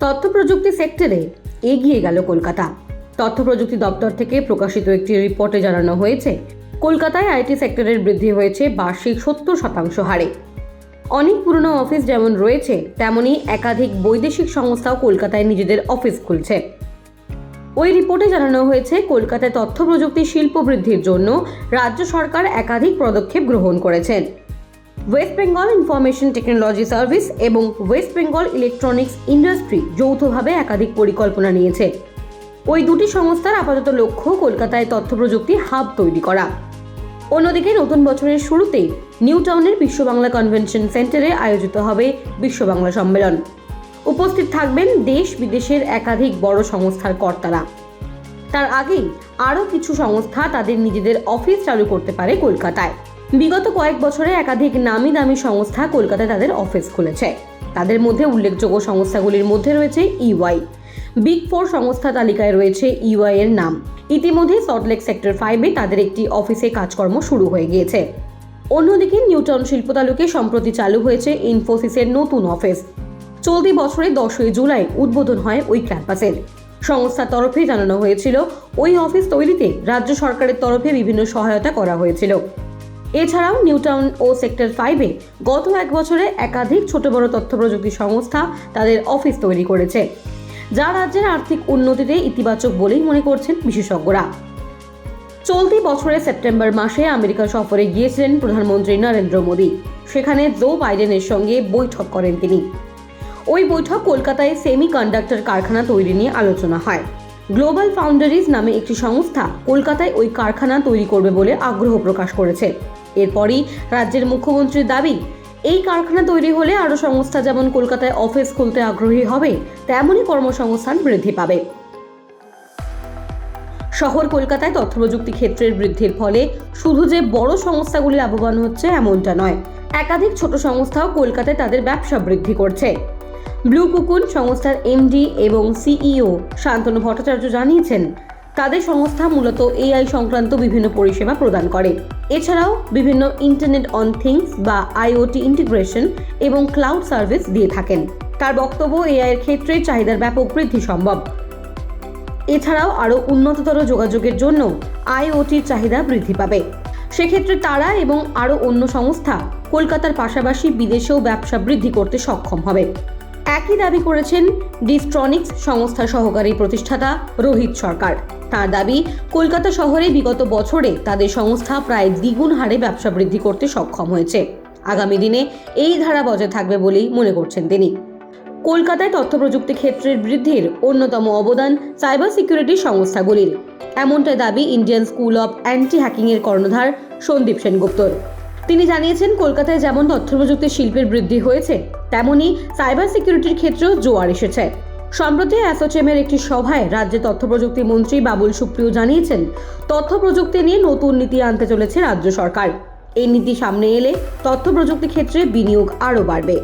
তথ্য প্রযুক্তি সেক্টরে এগিয়ে গেল কলকাতা। তথ্য প্রযুক্তি দপ্তর থেকে প্রকাশিত একটি রিপোর্টে জানানো হয়েছে, কলকাতায় আইটি সেক্টরের বৃদ্ধি হয়েছে বার্ষিক সত্তর শতাংশ হারে। অনেক পুরনো অফিস যেমন রয়েছে, তেমনি একাধিক বৈদেশিক সংস্থাও কলকাতায় নিজেদের অফিস খুলছে। ওই রিপোর্টে জানানো হয়েছে, কলকাতায় তথ্য প্রযুক্তি শিল্প বৃদ্ধির জন্য রাজ্য সরকার একাধিক পদক্ষেপ গ্রহণ করেছেন। West Bengal information technology service এবং ওয়েস্ট বেঙ্গল ইলেকট্রনিক্স ইন্ডাস্ট্রি যৌথভাবে একাধিক পরিকল্পনা নিয়েছে। ওই দুটি সংস্থার আপাতত লক্ষ্য কলকাতায় তথ্য প্রযুক্তি হাব তৈরি করা। অন্যদিকে নতুন বছরের শুরুতেই নিউ টাউনের বিশ্ব বাংলা কনভেনশন সেন্টারে আয়োজিত হবে বিশ্ব বাংলা সম্মেলন। উপস্থিত থাকবেন দেশ বিদেশের একাধিক বড় সংস্থার কর্তারা। তার আগেই আরও কিছু সংস্থা তাদের নিজেদের অফিস চালু করতে পারে কলকাতায়। বিগত কয়েক বছরে একাধিক নামি দামি সংস্থা কলকাতায় তাদের অফিস খুলেছে। তাদের মধ্যে উল্লেখযোগ্য সংস্থাগুলির মধ্যে রয়েছে ইওয়াই বিগ ফোর সংস্থা তালিকায় রয়েছে ইওয়াই এর নাম। ইতিমধ্যে সল্টলেক সেক্টর ফাইভে তাদের একটি অফিসে কাজকর্ম শুরু হয়ে গিয়েছে। অন্যদিকে নিউটন শিল্প তালুকে সম্প্রতি চালু হয়েছে ইনফোসিসের নতুন অফিস। চলতি বছরের দশই জুলাই উদ্বোধন হয় ওই ক্যাম্পাসের সংস্থার তরফে জানানো হয়েছিল, ওই অফিস তৈরিতে রাজ্য সরকারের তরফে বিভিন্ন সহায়তা করা হয়েছিল। এছাড়াও নিউটাউন ও সেক্টর ফাইভে গত এক বছরে একাধিক ছোট বড় তথ্য প্রযুক্তি সংস্থা তাদের অফিস তৈরি করেছে, যা রাজ্যের আর্থিক উন্নতিতে ইতিবাচক বলেই মনে করছেন বিশেষজ্ঞরা। চলতি বছরের সেপ্টেম্বর মাসে আমেরিকা সফরে গিয়েছিলেন প্রধানমন্ত্রী নরেন্দ্র মোদী। সেখানে জো বাইডেনের সঙ্গে বৈঠক করেন তিনি। ওই বৈঠক কলকাতায় সেমি কন্ডাক্টর কারখানা তৈরি নিয়ে আলোচনা হয়। গ্লোবাল ফাউন্ডারিজ নামে একটি সংস্থা কলকাতায় ওই কারখানা তৈরি করবে বলে আগ্রহ প্রকাশ করেছে। এরপরই রাজ্যের মুখ্যমন্ত্রীর দাবি, এই কারখানা তৈরি হলে আরও সংস্থা যেমন কলকাতায় অফিস খুলতে আগ্রহী হবে, তেমনই কর্মসংস্থান বৃদ্ধি পাবে। শহর কলকাতায় তথ্যপ্রযুক্তি ক্ষেত্রের বৃদ্ধির ফলে শুধু যে বড় সংস্থাগুলি লাভবান হচ্ছে এমনটা নয়, একাধিক ছোট সংস্থাও কলকাতায় তাদের ব্যবসা বৃদ্ধি করছে। ব্লু কুকুন সংস্থার এমডি এবং সিইও শান্তনু ভট্টাচার্য জানিয়েছেন, তাদের সংস্থা মূলত এআই সংক্রান্ত বিভিন্ন পরিষেবা প্রদান করে। এছাড়াও বিভিন্ন ইন্টারনেট অন থিংস বা আইওটি ইন্টিগ্রেশন এবং ক্লাউড সার্ভিস দিয়ে থাকেন। তার বক্তব্য এআই এর ক্ষেত্রে চাহিদার ব্যাপক বৃদ্ধি সম্ভব। এছাড়াও আরও উন্নততর যোগাযোগের জন্য আইওটির চাহিদা বৃদ্ধি পাবে। সেক্ষেত্রে তারা এবং আরও অন্য সংস্থা কলকাতার পাশাপাশি বিদেশেও ব্যবসা বৃদ্ধি করতে সক্ষম হবে। একই দাবি করেছেন ডিস্ট্রনিক্স সংস্থার সহকারী প্রতিষ্ঠাতা রোহিত সরকার। তার দাবি, কলকাতা শহরে বিগত বছরে তাদের সংস্থা প্রায় দ্বিগুণ হারে ব্যবসা বৃদ্ধি করতে সক্ষম হয়েছে। আগামী দিনে এই ধারা বজায় থাকবে বলেই মনে করছেন তিনি। কলকাতায় তথ্য প্রযুক্তি ক্ষেত্রের বৃদ্ধির অন্যতম অবদান সাইবার সিকিউরিটি সংস্থাগুলির। এমনটাই দাবি ইন্ডিয়ান স্কুল অব অ্যান্টি হ্যাকিংয়ের কর্ণধার সন্দীপ সেনগুপ্তর। তিনি জানিয়েছেন, কলকাতায় যেমন তথ্য প্রযুক্তি শিল্পের বৃদ্ধি হয়েছে, তেমনি সাইবার সিকিউরিটির ক্ষেত্রেও জোয়ার এসেছে। সম্প্রতি অ্যাসোচেমের একটি সভায় রাজ্যের তথ্য প্রযুক্তি মন্ত্রী বাবুল সুপ্রিয় জানিয়েছেন তথ্য প্রযুক্তি নিয়ে নতুন নীতি আনতে চলেছে রাজ্য সরকার। এই নীতি সামনে এলে তথ্য প্রযুক্তি ক্ষেত্রে বিনিয়োগ আরও বাড়বে।